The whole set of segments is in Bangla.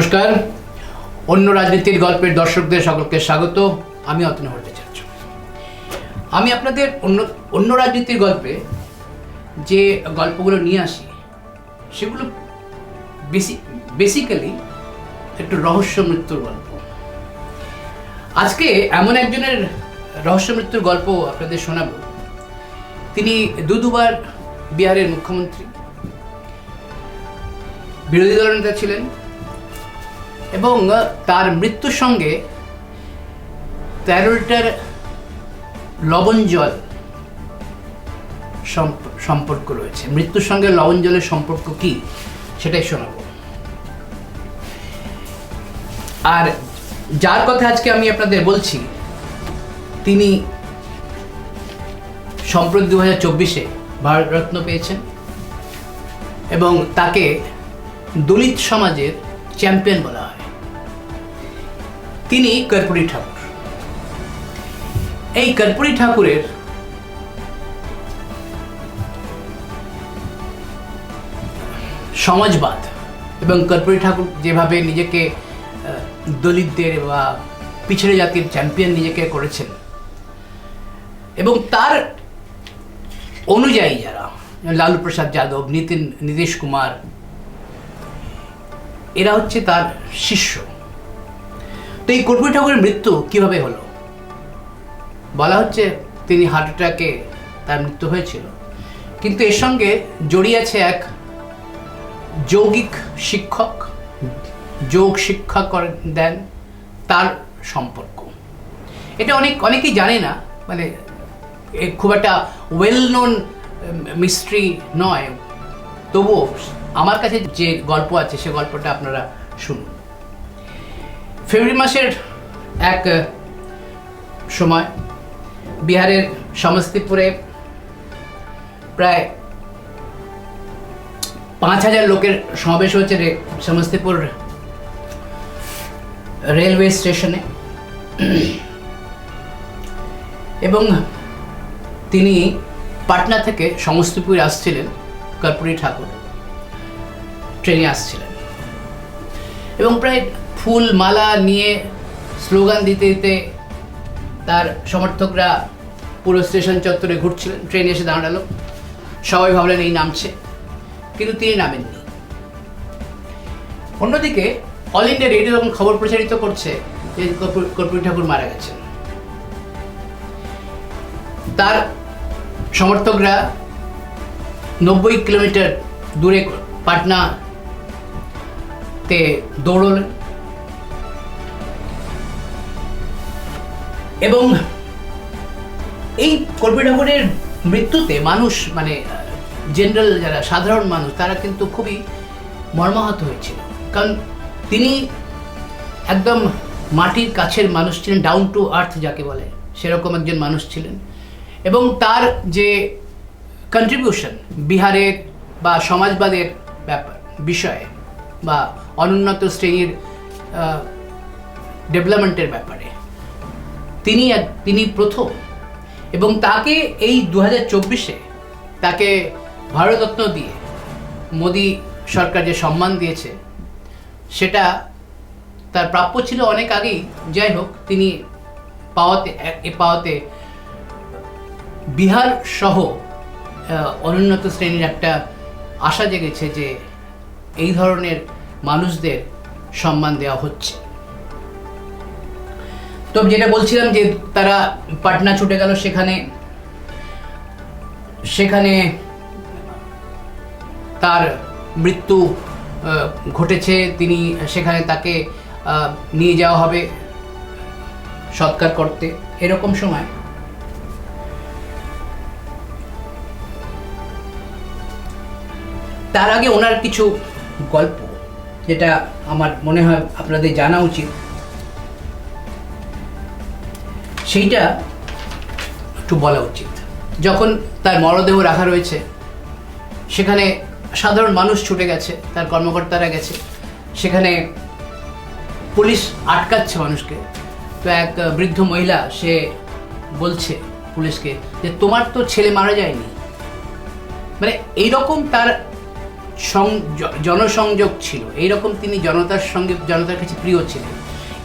নমস্কার। অন্য রাজনীতির গল্পের দর্শকদের সকলকে স্বাগত। আমি অতন ভট্টাচার্য। আমি আপনাদের অন্য অন্য রাজনীতির গল্পে যে গল্পগুলো নিয়ে আসি, সেগুলো বেসি বেসিক্যালি একটু রহস্য মৃত্যুর গল্প। আজকে এমন একজনের রহস্য মৃত্যুর গল্প আপনাদের শোনাবো। তিনি দু দুবার বিহারের মুখ্যমন্ত্রী। বিরোধী দলনেতা ছিলেন। এবং তার মৃত্যুর সঙ্গে তেরো লিটার লবণ জল সম্পর্ক রয়েছে। মৃত্যুর সঙ্গে লবণ জলের সম্পর্ক কি? সেটাই শোনাব। আর যার কথা আজকে আমি আপনাদের বলছি, তিনি সম্প্রতি দু হাজার চব্বিশে ভারতরত্ন পেয়েছেন এবং তাকে দলিত সমাজের চ্যাম্পিয়ন বলা হয়। তিনি কর্পূরী ঠাকুর। এই কর্পূরী ঠাকুরের সমাজবাদ এবং কর্পূরী ঠাকুর যেভাবে নিজেকে দলিতদের বা পিছড়ে জাতির চ্যাম্পিয়ন নিজেকে করেছেন এবং তার অনুযায়ী যারা, লালু প্রসাদ যাদব, নীতিন, নীতিশ কুমার, এরা হচ্ছে তার শিষ্য। তো এই কর্পূরী ঠাকুরের মৃত্যু কীভাবে হলো? বলা হচ্ছে তিনি হার্ট অ্যাটাকে তার মৃত্যু হয়েছিল। কিন্তু এর সঙ্গে জড়িয়ে আছে এক যৌগিক শিক্ষক, যোগ শিক্ষা করেন দেন তার সম্পর্ক। এটা অনেক, অনেকেই জানে না মানে খুব একটা ওয়েল নোন মিস্ট্রি নয়। তবুও আমার কাছে যে গল্প আছে, সে গল্পটা আপনারা শুনুন। ফেব্রুয়ারি মাসের এক সময় বিহারের সমস্তিপুরে প্রায় পাঁচ হাজার লোকের সমাবেশ হচ্ছে রে সমস্তিপুর রেলওয়ে স্টেশনে। এবং তিনি পাটনা থেকে সমস্তিপুর আসছিলেন, কর্পূরী ঠাকুর। ট্রেনে আসছিলেন। এবং প্রায় ফুল মালা নিয়ে স্লোগান দিতে দিতে তার সমর্থকরা পুরো স্টেশন চত্বরে ঘুরছিলেন। ট্রেন এসে দাঁড়াল। সবাই ভাবলেন এই নামছে। কিন্তু তিনি নামেননি। অন্যদিকে অল ইন্ডিয়া রেডিও যখন খবর প্রচারিত করছে যে কর্পূ- কর্পূরী ঠাকুর মারা গেছেন, তার সমর্থকরা নব্বই কিলোমিটার দূরে পাটনাতে দৌড়লেন। এবং এই কল্পী ঠাকুরের মৃত্যুতে মানুষ মানে জেনারেল যারা, সাধারণ মানুষ, তারা কিন্তু খুবই মর্মাহত হয়েছিল। কারণ তিনি একদম মাটির কাছের মানুষ ছিলেন ডাউন টু আর্থ যাকে বলে, সেরকম একজন মানুষ ছিলেন। এবং তার যে কন্ট্রিবিউশন বিহারের বা সমাজবাদের ব্যাপার, বিষয়ে বা অনুন্নত শ্রেণির ডেভেলপমেন্টের ব্যাপারে তিনি এক- তিনি প্রথম। এবং তাকে এই দু চব্বিশে তাকে ভারতরত্ন দিয়ে মোদী সরকার যে সম্মান দিয়েছে, সেটা তার প্রাপ্য ছিল অনেক আগেই। যাই হোক, তিনি পাওয়াতে, এ পাওয়াতে বিহার সহ অনুন্নত শ্রেণির একটা আশা জেগেছে যে এই ধরনের মানুষদের সম্মান দেওয়া হচ্ছে। তো যেটা বলছিলাম যে তারা পাটনা ছুটে গেল, সেখানে সেখানে তার মৃত্যু ঘটেছে। তিনি সেখানে তাকে নিয়ে যাওয়া হবে সৎকার করতে। এরকম সময় তার আগে ওনার কিছু গল্প, যেটা আমার মনে হয় আপনাদের জানা উচিত। সেইটা একটু বলা উচিত। যখন তার মরদেহ রাখা রয়েছে, সেখানে সাধারণ মানুষ ছুটে গেছে, তার কর্মকর্তারা গেছে, সেখানে পুলিশ আটকাচ্ছে মানুষকে। তো এক বৃদ্ধ মহিলা, সে বলছে পুলিশকে যে, তোমার তো ছেলে মারা যায়নি। মানে এইরকম তার জনসংযোগ ছিল। এইরকম তিনি জনতার সঙ্গে, জনতার কাছে প্রিয় ছিলেন।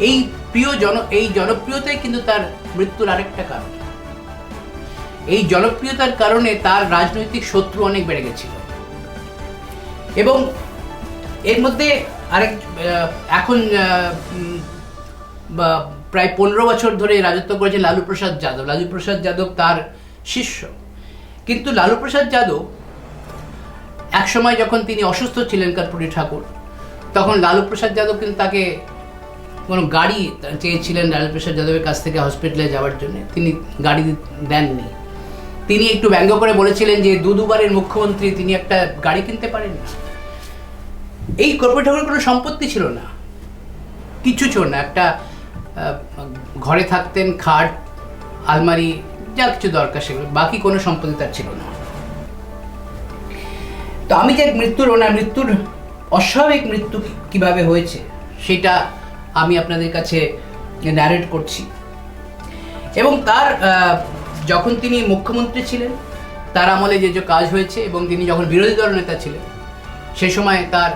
এই প্রিয় জন, এই জনপ্রিয়তাই কিন্তু তার মৃত্যুর আরেকটা কারণ। এই জনপ্রিয়তার কারণে তার রাজনৈতিক শত্রু অনেক বেড়ে গেছিল। এবং এর মধ্যে আরেক এখন প্রায় পনেরো বছর ধরে রাজত্ব করেছে লালু প্রসাদ যাদব। লালু প্রসাদ যাদব তার শিষ্য। কিন্তু লালু প্রসাদ যাদব একসময় যখন তিনি অসুস্থ ছিলেন কর্পূরী ঠাকুর, তখন লালু প্রসাদ যাদব কিন্তু তাকে কোনো গাড়ি চেয়েছিলেন লালু প্রসাদ যাদবের কাছ থেকে হসপিটালে যাওয়ার জন্য। তিনি গাড়ি দেননি। তিনি একটু ব্যঙ্গ করে বলেছিলেন যে দু দুবারের মুখ্যমন্ত্রী তিনি একটা গাড়ি কিনতে পারেন না এই কর্পূরী ঠাকুরের কোনো সম্পত্তি ছিল না। কিছু ছিল না। একটা ঘরে থাকতেন খাট, আলমারি, যা কিছু দরকার সেগুলো বাকি কোনো সম্পত্তি তার ছিল না। তো আমি যে মৃত্যুর, ওনার মৃত্যুর অস্বাভাবিক মৃত্যু কীভাবে হয়েছে, সেটা আমি আপনাদের কাছে ন্যারেট করছি। এবং তার যখন তিনি মুখ্যমন্ত্রী ছিলেন, তার আমলে যে যে কাজ হয়েছে এবং তিনি যখন বিরোধী দল নেতা ছিলেন, সে সময় তার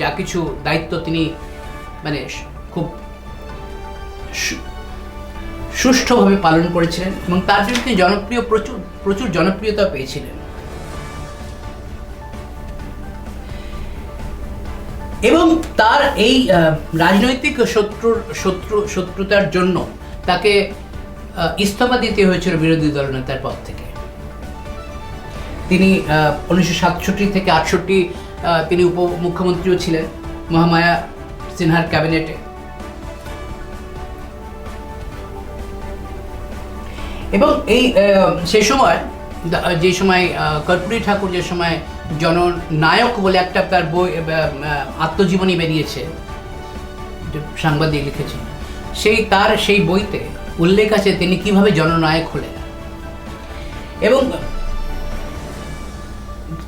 যা কিছু দায়িত্ব তিনি মানে খুব সুষ্ঠুভাবে পালন করেছিলেন এবং তার জন্য তিনি জনপ্রিয়, প্রচুর প্রচুর জনপ্রিয়তা পেয়েছিলেন। এবং তার এই রাজনৈতিক শত্রুর, শত্রু, শত্রুতার জন্য তাকে ইস্তফা দিতে হয়েছিল বিরোধী দল নেতার পদ থেকে। তিনি উনিশশো সাতষট্টি থেকে আটষট্টি তিনি উপ, মুখ্যমন্ত্রীও ছিলেন মহামায়া সিনহার ক্যাবিনেটে। এবং এই সেই সময় যে সময় কর্পূরী ঠাকুর যে সময় জননায়ক বলে একটা তার বই আত্মজীবনী বেরিয়েছে সাংবাদিক লিখেছেন সেই তার সেই বইতে উল্লেখ আছে তিনি কীভাবে জননায়ক হলেন। এবং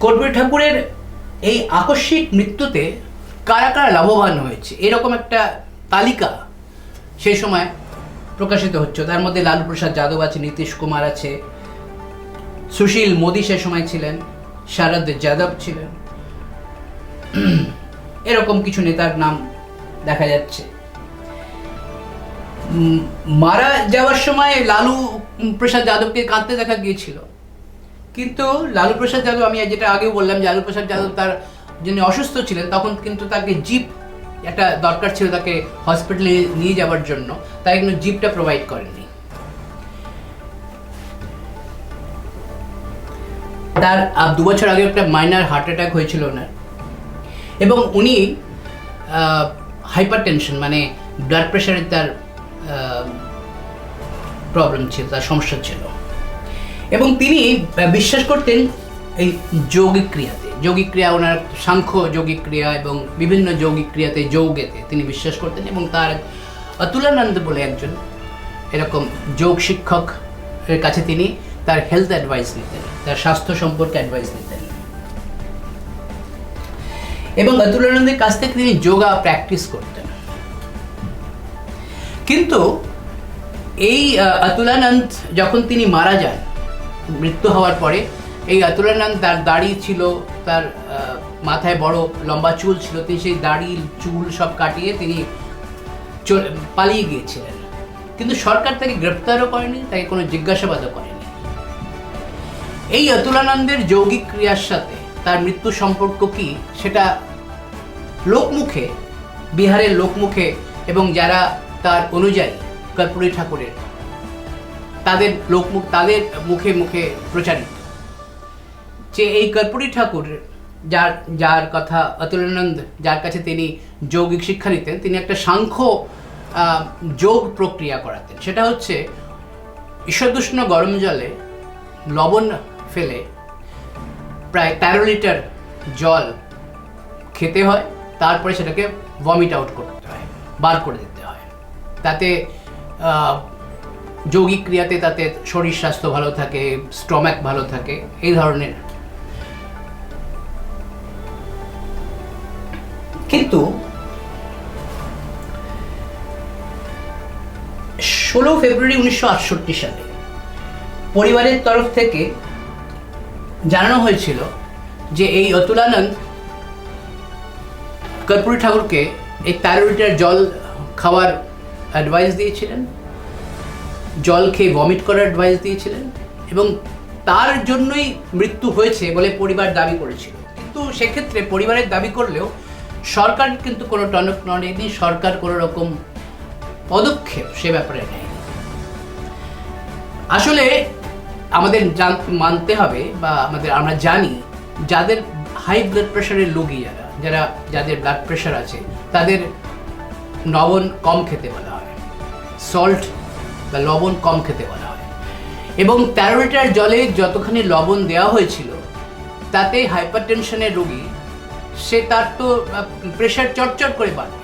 কর্পূরী ঠাকুরের এই আকস্মিক মৃত্যুতে কারা কারা লাভবান হয়েছে, এরকম একটা তালিকা সেই সময় প্রকাশিত হচ্ছে। তার মধ্যে লালু প্রসাদ যাদব আছে, নীতিশ কুমার আছে, সুশীল মোদী সে সময় ছিলেন। শারদ যাদব ছিলেন। এরকম কিছু নেতার নাম দেখা যাচ্ছে। মারা যাওয়ার সময় লালু প্রসাদ যাদবকে কাঁদতে দেখা গিয়েছিল। কিন্তু লালু প্রসাদ যাদব, আমি যেটা আগেও বললাম, লালু প্রসাদ যাদব তার যিনি অসুস্থ ছিলেন, তখন কিন্তু তাকে জিপ একটা দরকার ছিল তাকে হসপিটালে নিয়ে যাওয়ার জন্য। তাই কিন্তু জিপটা প্রোভাইড করেননি। তার দু বছর আগে একটা মাইনার হার্ট অ্যাটাক হয়েছিল ওনার। এবং উনি হাইপার টেনশন মানে ব্লাড প্রেশারের তার প্রবলেম ছিল, তার সমস্যা ছিল। এবং তিনি বিশ্বাস করতেন এই যৌগিক ক্রিয়াতে। যৌগিক ক্রিয়া ওনার সাংখ্য যৌগিক ক্রিয়া এবং বিভিন্ন যৌগিক ক্রিয়াতে যৌগেতে তিনি বিশ্বাস করতেন এবং তার অতুলানন্দ বলে একজন এরকম যোগ শিক্ষক এর কাছে তিনি তার হেলথ অ্যাডভাইস নিতেন তার স্বাস্থ্য সম্পর্কে অ্যাডভাইস নিতেন এবং অতুলানন্দের কাছ থেকে তিনি যোগা প্র্যাকটিস করতেন। কিন্তু এই অতুলানন্দ যখন তিনি মারা যান, মৃত্যু হওয়ার পরে, এই অতুলানন্দ তার দাড়ি ছিল, তার মাথায় বড় লম্বা চুল ছিল, তিনি সেই দাড়ি, চুল সব কাটিয়ে তিনি পালিয়ে গিয়েছিলেন। কিন্তু সরকার তাকে গ্রেপ্তারও করেনি, তাকে কোনো জিজ্ঞাসাবাদও করেনি। এই অতুলানন্দের যৌগিক ক্রিয়ার সাথে তার মৃত্যু সম্পর্ক কি সেটা লোকমুখে, বিহারের লোকমুখে এবং যারা তার অনুযায়ী কর্পূরী ঠাকুরের, তাদের লোকমুখ, তাদের মুখে মুখে প্রচারিত। যে এই কর্পূরী ঠাকুর যার যার কথা অতুলানন্দ, যার কাছে তিনি যৌগিক শিক্ষা নিতেন, তিনি একটা সাংখ্য যোগ প্রক্রিয়া করাতেন। সেটা হচ্ছে ঈষদুষ্ণ গরম জলে লবণ ফেলে প্রায় তেরো লিটার জল খেতে হয়, তারপরে সেটাকে ভমিট আউট করতে হয় বার করে দিতে হয়। তাতে যৌগিক ক্রিয়াতে তাতে শরীর স্বাস্থ্য ভালো থাকে স্টমাক ভালো থাকে, এই ধরনের। কিন্তু ষোলো ফেব্রুয়ারি উনিশশো আটষট্টি সালে পরিবারের তরফ থেকে জানানো হয়েছিল যে এই অতুলানন্দ কর্পূরী ঠাকুরকে এই তেরো লিটার জল খাওয়ার অ্যাডভাইস দিয়েছিলেন, জল খেয়ে ভমিট করার অ্যাডভাইস দিয়েছিলেন এবং তার জন্যই মৃত্যু হয়েছে বলে পরিবার দাবি করেছিল। কিন্তু সেক্ষেত্রে পরিবারের দাবি করলেও সরকার কিন্তু কোনো টনক নড়েনি সরকার কোনো রকম পদক্ষেপ সে ব্যাপারে নেয়নি। আসলে আমাদের মানতে হবে বা আমাদের, আমরা জানি যাদের হাই ব্লাড প্রেশারের রোগী যারা যারা, যাদের ব্লাড প্রেশার আছে, তাদের লবণ কম খেতে বলা হয়। সল্ট বা লবণ কম খেতে বলা হয়। এবং তেরো লিটার জলে যতখানি লবণ দেওয়া হয়েছিল, তাতে হাইপার টেনশনের রোগী, সে তার তো প্রেশার চটচট করে বাড়বে।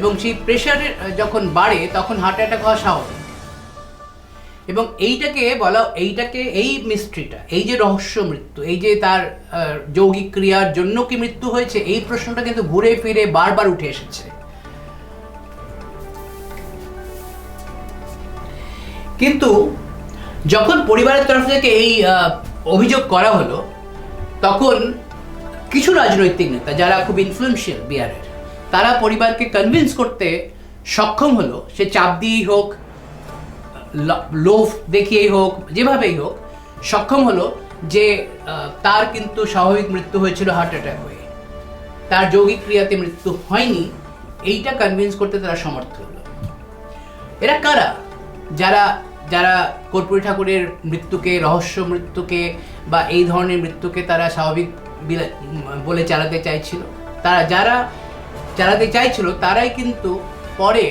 এবং সেই প্রেশার যখন বাড়ে, তখন হার্ট অ্যাটাক হওয়া স্বাভাবিক। এবং এইটাকে বলা, এইটাকে, এই মিস্ট্রিটা, এই যে রহস্য মৃত্যু, এই যে তার যৌগিক ক্রিয়ার জন্য কি মৃত্যু হয়েছে, এই প্রশ্নটা কিন্তু ঘুরে ফিরে বারবার উঠে এসেছে। কিন্তু যখন পরিবারের তরফ থেকে এই অভিযোগ করা হলো, তখন কিছু রাজনৈতিক নেতা যারা খুব ইনফ্লুয়েন্সিয়াল বিহারের তারা পরিবারকে কনভিন্স করতে সক্ষম হলো, সে চাপ দিয়েই হোক লোভ দেখিয়েই হোক, যেভাবেই হোক, সক্ষম হলো যে তার কিন্তু স্বাভাবিক মৃত্যু হয়েছিল হার্ট অ্যাটাক হয়ে। তার যৌগিক ক্রিয়াতে মৃত্যু হয়নি, এইটা কনভিন্স করতে তারা সমর্থ হলো। এরা কারা? যারা যারা কর্পূরী ঠাকুরের মৃত্যুকে, রহস্য মৃত্যুকে বা এই ধরনের মৃত্যুকে তারা স্বাভাবিক বলে চালাতে চাইছিল, তারা যারা চালাতে চাইছিল, তারাই কিন্তু পরে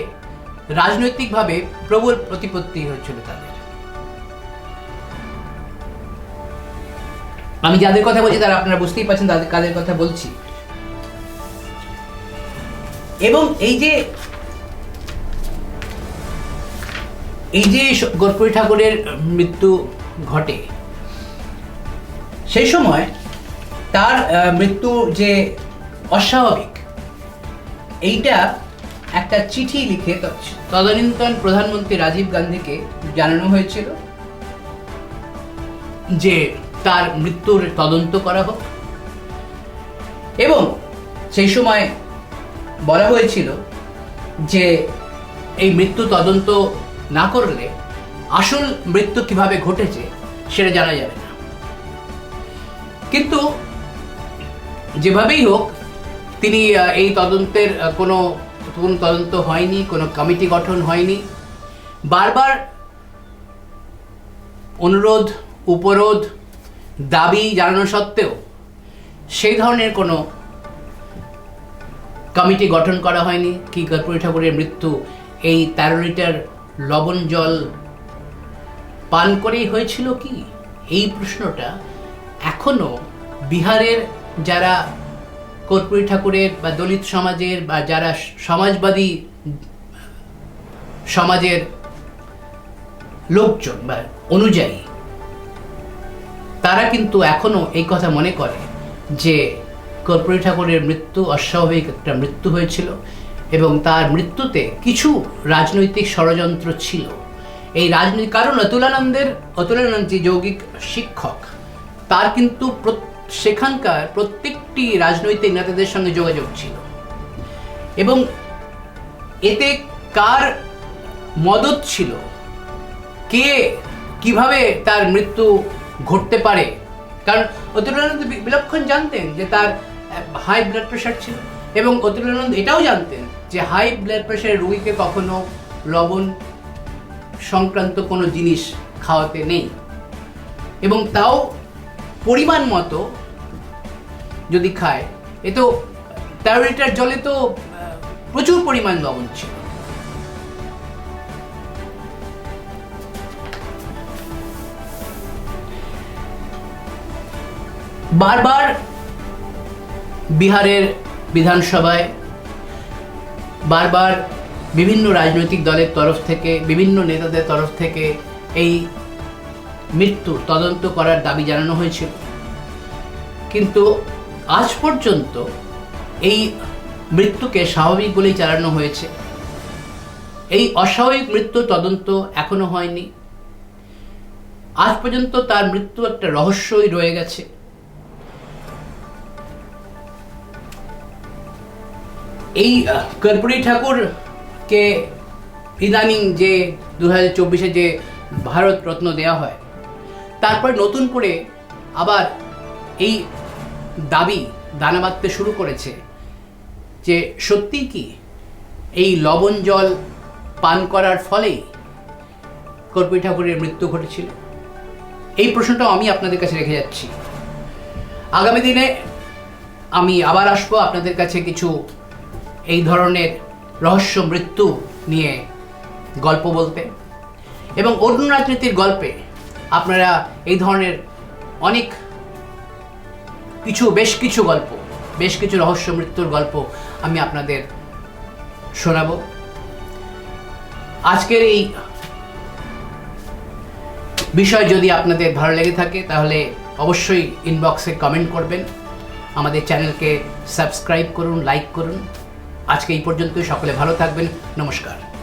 রাজনৈতিকভাবে প্রবল প্রতিপত্তি হয়েছিল তাদের। আমি যাদের কথা বলছি, তারা আপনারা বুঝতেই পারছেন তাদের কাদের কথা বলছি। এবং এই যে এই যে কর্পূরী ঠাকুরের মৃত্যু ঘটে, সেই সময় তার মৃত্যু যে অস্বাভাবিক, এইটা একটা চিঠি লিখে তদানীন্তন প্রধানমন্ত্রী রাজীব গান্ধীকে জানানো হয়েছিল যে তার মৃত্যুর তদন্ত করা হোক। এবং সেই সময় বলা হয়েছিল যে এই মৃত্যু তদন্ত না করলে আসল মৃত্যু কীভাবে ঘটেছে সেটা জানা যাবে না। কিন্তু যেভাবেই হোক, তিনি এই তদন্তের কোনো কোনো তদন্ত হয়নি, কোনো কমিটি গঠন হয়নি। বারবার অনুরোধ, উপরোধ, দাবি জানানো সত্ত্বেও সেই ধরনের কোনো কমিটি গঠন করা হয়নি। কি কর্পূরী ঠাকুরের মৃত্যু এই তেরো লিটার লবণ জল পান করেই হয়েছিল কি? এই প্রশ্নটা এখনও বিহারের যারা কর্পূরী ঠাকুরের বা দলিত সমাজের বা যারা সমাজবাদী, সমাজের লোকজন বা অনুযায়ী, তারা কিন্তু এখনও এই কথা মনে করে যে কর্পূরী ঠাকুরের মৃত্যু অস্বাভাবিক একটা মৃত্যু হয়েছিল এবং তার মৃত্যুতে কিছু রাজনৈতিক ষড়যন্ত্র ছিল। এই রাজনৈতিক, কারণ অতুলানন্দের, অতুলানন্দ যে যৌগিক শিক্ষক, তার কিন্তু প্রত- সেখানকার প্রত্যেকটি রাজনৈতিক নেতাদের সঙ্গে যোগাযোগ ছিল। এবং এতে কার মদত ছিল, কে কীভাবে তার মৃত্যু ঘটতে পারে, কারণ অতুলানন্দ বিলক্ষণ জানতেন যে তার হাই ব্লাড প্রেশার ছিল এবং অতুলানন্দ এটাও জানতেন যে হাই ব্লাড প্রেশারের রোগীকে কখনো লবণ সংক্রান্ত কোনো জিনিস খাওয়াতে নেই। এবং তাও পরিমাণ মতো যদি খায়, এ তো তেরো লিটার জলে তো প্রচুর পরিমাণ লবণ ছিল। বারবার বিহারের বিধানসভায়, বারবার বিভিন্ন রাজনৈতিক দলের তরফ থেকে, বিভিন্ন নেতাদের তরফ থেকে এই মৃত্যু তদন্ত করার দাবি জানানো হয়েছিল। কিন্তু আজ পর্যন্ত এই মৃত্যুকে স্বাভাবিক বলেই চালানো হয়েছে। এই অস্বাভাবিক মৃত্যু তদন্ত এখনও হয়নি। আজ পর্যন্ত তার মৃত্যু একটা রহস্যই রয়ে গেছে। এই কর্পূরী ঠাকুরকে ইদানিং যে দু হাজার চব্বিশে যে ভারত রত্ন দেওয়া হয় তারপর নতুন করে আবার এই দাবি দানা বাঁধতে শুরু করেছে যে সত্যি কি এই লবণ জল পান করার ফলেই কর্পী ঠাকুরের মৃত্যু ঘটেছিল? এই প্রশ্নটাও আমি আপনাদের কাছে রেখে যাচ্ছি। আগামী দিনে আমি আবার আসব আপনাদের কাছে কিছু এই ধরনের রহস্য মৃত্যু নিয়ে গল্প বলতে। এবং অরুণ রাজনীতির গল্পে আপনারা এই ধরনের অনেক কিছু, বেশ কিছু গল্প, বেশ কিছু রহস্য মৃত্যুর গল্প আমি আপনাদের শোনাব। আজকের এই বিষয় যদি আপনাদের ভালো লেগে থাকে, তাহলে অবশ্যই ইনবক্সে কমেন্ট করবেন। আমাদের চ্যানেলকে সাবস্ক্রাইব করুন লাইক করুন। আজকে এই পর্যন্তই, সকলে ভালো থাকবেন। নমস্কার।